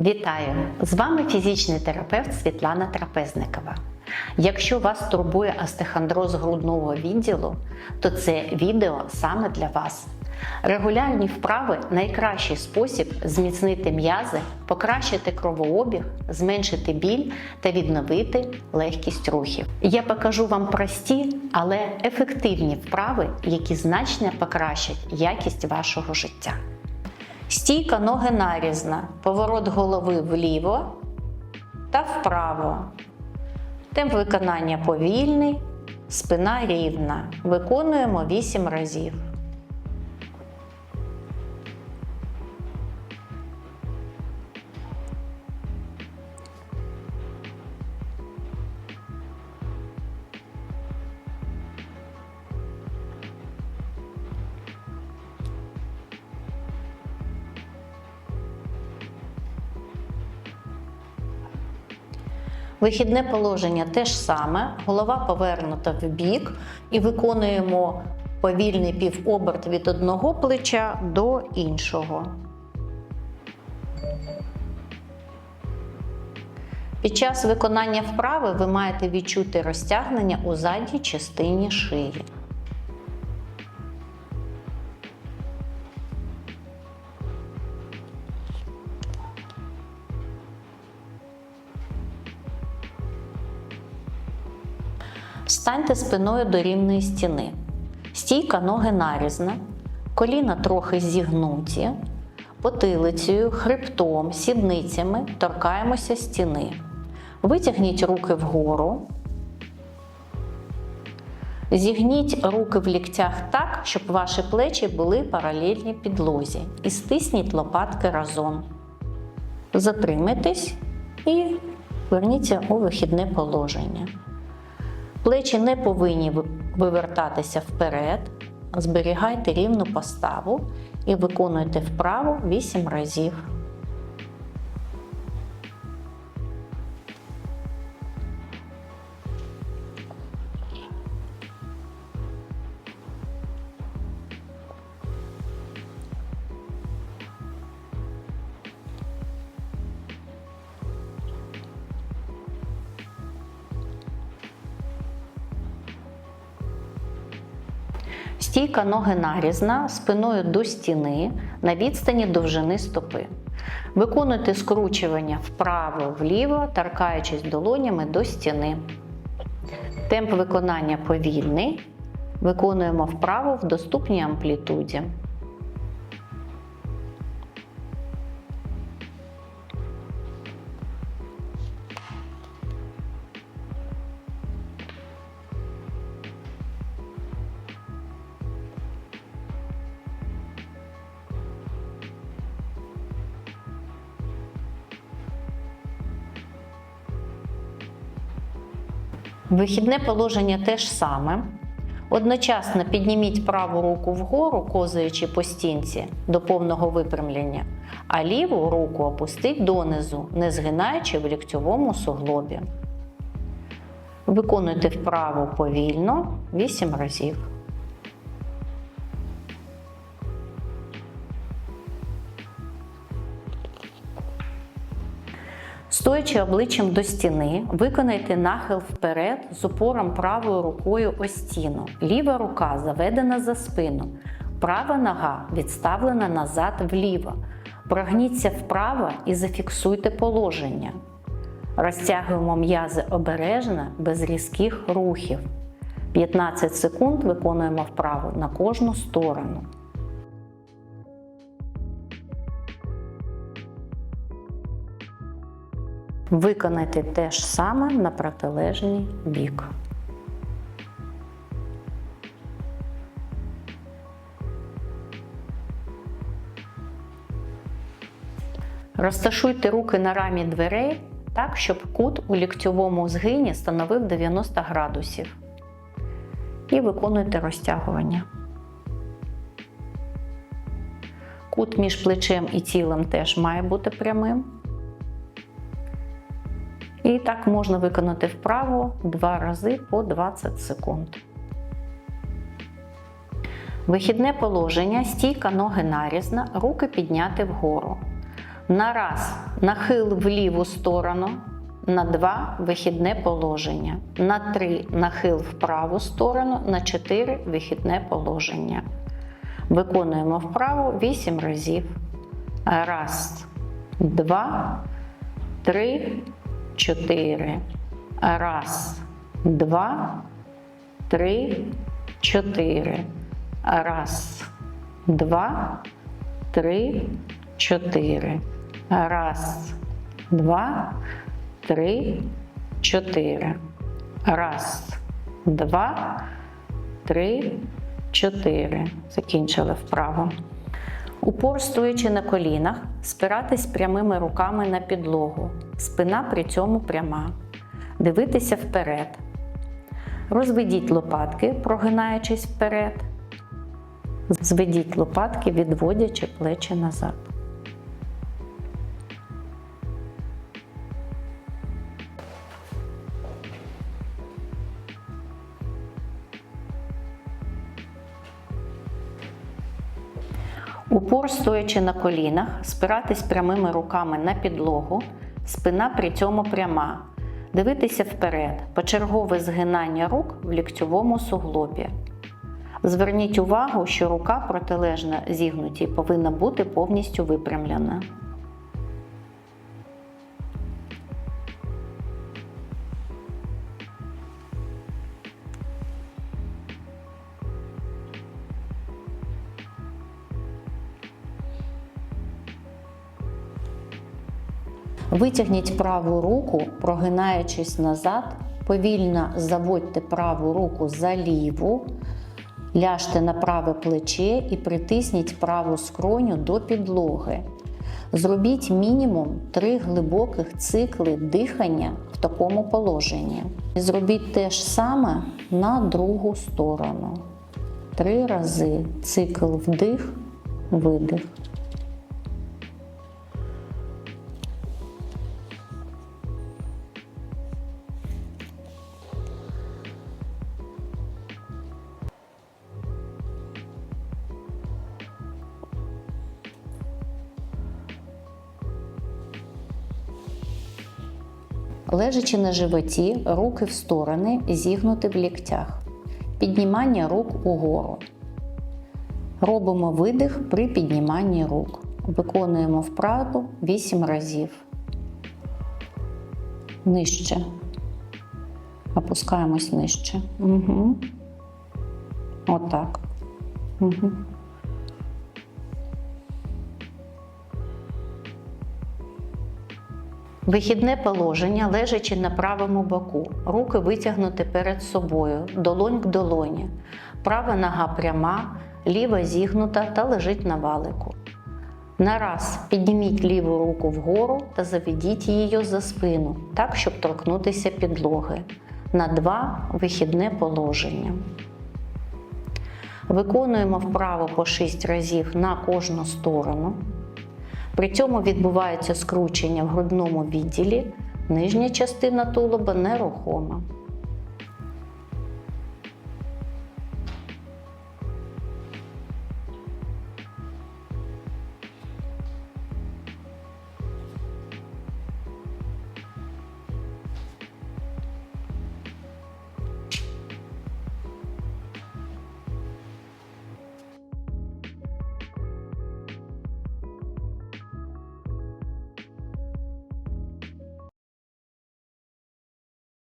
Вітаю! З вами фізичний терапевт Світлана Трапезникова. Якщо вас турбує остеохондроз грудного відділу, то це відео саме для вас. Регулярні вправи найкращий спосіб зміцнити м'язи, покращити кровообіг, зменшити біль та відновити легкість рухів. Я покажу вам прості, але ефективні вправи, які значно покращать якість вашого життя. Стійка ноги нарізна, поворот голови вліво та вправо. Темп виконання повільний, спина рівна. Виконуємо 8 разів. Вихідне положення теж саме, голова повернута в бік і виконуємо повільний півоберт від одного плеча до іншого. Під час виконання вправи ви маєте відчути розтягнення у задній частині шиї. Станьте спиною до рівної стіни. Стійка ноги нарізна, коліна трохи зігнуті, потилицею, хребтом, сідницями торкаємося стіни. Витягніть руки вгору. Зігніть руки в ліктях так, щоб ваші плечі були паралельні підлозі. І стисніть лопатки разом. Затримайтесь і верніться у вихідне положення. Плечі не повинні вивертатися вперед. Зберігайте рівну поставу і виконуйте вправу 8 разів. Стійка ноги нарізна, спиною до стіни на відстані довжини стопи. Виконуйте скручування вправо-вліво, торкаючись долонями до стіни. Темп виконання повільний. Виконуємо вправу в доступній амплітуді. Вихідне положення теж саме. Одночасно підніміть праву руку вгору, козуючи по стінці до повного випрямлення, а ліву руку опустіть донизу, не згинаючи в ліктьовому суглобі. Виконуйте вправу повільно 8 разів. Стоячи обличчям до стіни, виконайте нахил вперед з упором правою рукою о стіну. Ліва рука заведена за спину, права нога відставлена назад вліво. Прогніться вправо і зафіксуйте положення. Розтягуємо м'язи обережно, без різких рухів. 15 секунд виконуємо вправу на кожну сторону. Виконайте те ж саме на протилежний бік. Розташуйте руки на рамі дверей так, щоб кут у ліктьовому згині становив 90 градусів. І виконуйте розтягування. Кут між плечем і тілом теж має бути прямим. І так можна виконати вправо два рази по 20 секунд. Вихідне положення, стійка ноги нарізна, руки підняти вгору. На раз нахил в ліву сторону, на два вихідне положення, на три нахил в праву сторону, на чотири вихідне положення. Виконуємо вправу 8 разів. Раз, два, три, чотири. Раз, два, три, чотири. Раз, два, три, чотири. Раз, два, три, чотири. Раз, два, три, чотири. Закінчили вправо. Упор стоячи на колінах, спиратись прямими руками на підлогу. Спина при цьому пряма. Дивитися вперед. Розведіть лопатки, прогинаючись вперед. Зведіть лопатки, відводячи плечі назад. Упор стоячи на колінах, спиратись прямими руками на підлогу, спина при цьому пряма. Дивитися вперед, почергове згинання рук в ліктьовому суглобі. Зверніть увагу, що рука протилежна зігнутій повинна бути повністю випрямлена. Витягніть праву руку, прогинаючись назад, повільно заводьте праву руку за ліву, ляжте на праве плече і притисніть праву скроню до підлоги. Зробіть мінімум 3 глибоких цикли дихання в такому положенні. Зробіть те ж саме на другу сторону. Три рази цикл вдих, видих. Лежачи на животі, руки в сторони, зігнуті в ліктях. Піднімання рук угору. Робимо видих при підніманні рук. Виконуємо вправу 8 разів. Нижче. Опускаємось нижче. Угу. Отак. Угу. Вихідне положення, лежачи на правому боку, руки витягнуті перед собою, долонь к долоні. Права нога пряма, ліва зігнута та лежить на валику. На раз підніміть ліву руку вгору та заведіть її за спину, так, щоб торкнутися підлоги. На два вихідне положення. Виконуємо вправо по 6 разів на кожну сторону. При цьому відбувається скручення в грудному відділі, нижня частина тулуба нерухома.